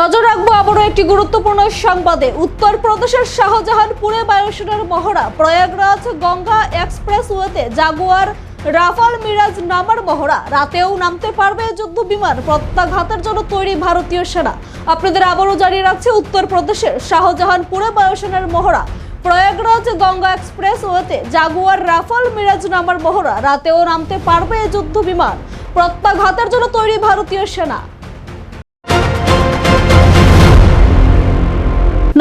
নজর রাখব আবারও একটি গুরুত্বপূর্ণ সংবাদে। উত্তরপ্রদেশের শাহজাহানপুরে বায়ুসেনার মহড়া, প্রয়াগরাজ গঙ্গা এক্সপ্রেসওয়েতে জাগুয়ার রাফাল মিরাজ নামার মহড়া। রাতেও নামতে পারবে যুদ্ধ বিমান, প্রত্যাঘাতের জন্য তৈরি ভারতীয় সেনা। আপনাদের আবারও জানিয়ে রাখছি, উত্তরপ্রদেশের শাহজাহানপুরে বায়ুসেনার মহড়া, প্রয়াগরাজ গঙ্গা এক্সপ্রেস এক্সপ্রেসওয়েতে জাগুয়ার রাফাল মিরাজ নামার মহড়া। রাতেও নামতে পারবে যুদ্ধ বিমান, প্রত্যাঘাতের জন্য তৈরি ভারতীয় সেনা।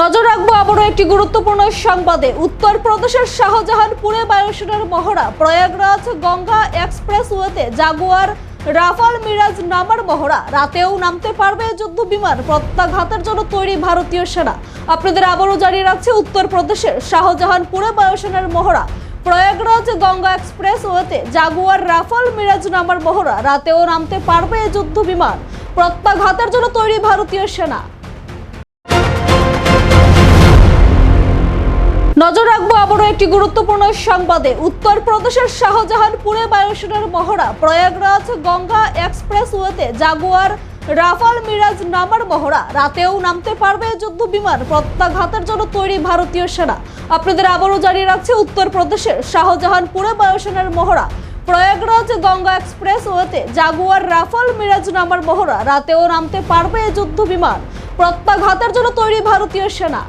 নজর রাখব আবারও একটি গুরুত্বপূর্ণ সংবাদে। উত্তরপ্রদেশের শাহজাহানপুরে বায়ুসেনার মহড়া। প্রয়াগরাজ গঙ্গা এক্সপ্রেসওয়েতে জাগুয়ার রাফাল মিরাজ নামার মহড়া। রাতেও নামতে পারবে যুদ্ধ বিমান প্রত্যাঘাতের জন্য তৈরি ভারতীয় সেনা। আপনাদের আবারও জানিয়ে রাখছি, উত্তরপ্রদেশের শাহজাহানপুরে বায়ুসেনার মহড়া। প্রয়াগরাজ গঙ্গা এক্সপ্রেসওয়েতে জাগুয়ার রাফাল মিরাজ নামার মহড়া। রাতেও নামতে পারবে যুদ্ধ বিমান প্রত্যাঘাতের জন্য তৈরি ভারতীয় সেনা। নজর রাখব আবারও একটি গুরুত্বপূর্ণ সংবাদে। উত্তরপ্রদেশের শাহজাহানপুরে বায়ুসেনার মহড়া। প্রয়াগরাজ গঙ্গা এক্সপ্রেসওয়েতে জাগুয়ার রাফাল মিরাজ নামার মহড়া। রাতেও নামতে পারবে যুদ্ধ বিমান। প্রত্যাঘাতের জন্য তৈরি ভারতীয় সেনা। আপনাদের আবারও জানিয়ে রাখছি, উত্তরপ্রদেশের শাহজাহানপুরে বায়ুসেনার মহড়া। প্রয়াগরাজ গঙ্গা এক্সপ্রেসওয়েতে জাগুয়ার রাফাল মিরাজ নামার মহড়া। রাতেও নামতে পারবে যুদ্ধ বিমান। প্রত্যাঘাতের জন্য তৈরি ভারতীয় সেনা।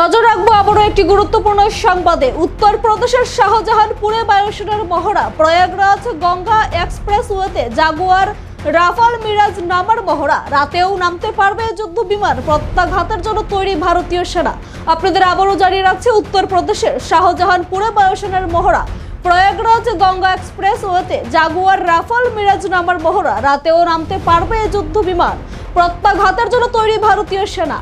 নজর রাখব আবারও একটি গুরুত্বপূর্ণ সংবাদে। উত্তরপ্রদেশের শাহজাহানপুরে বায়ুসেনার মহড়া। প্রয়াগরাজ গঙ্গা এক্সপ্রেসওয়েতে জাগুয়ার রাফাল মিরাজ নামার মহড়া। রাতেও নামতে পারবে যুদ্ধ বিমান। প্রত্যাঘাতের জন্য তৈরি ভারতীয় সেনা। আপনাদের আবারও জানিয়ে রাখছি উত্তরপ্রদেশের শাহজাহানপুরে বায়ুসেনার মহড়া। প্রয়াগরাজ গঙ্গা এক্সপ্রেসওয়েতে জাগুয়ার রাফাল মিরাজ নামার মহড়া। রাতেও নামতে পারবে যুদ্ধ বিমান। প্রত্যাঘাতের জন্য তৈরি ভারতীয় সেনা।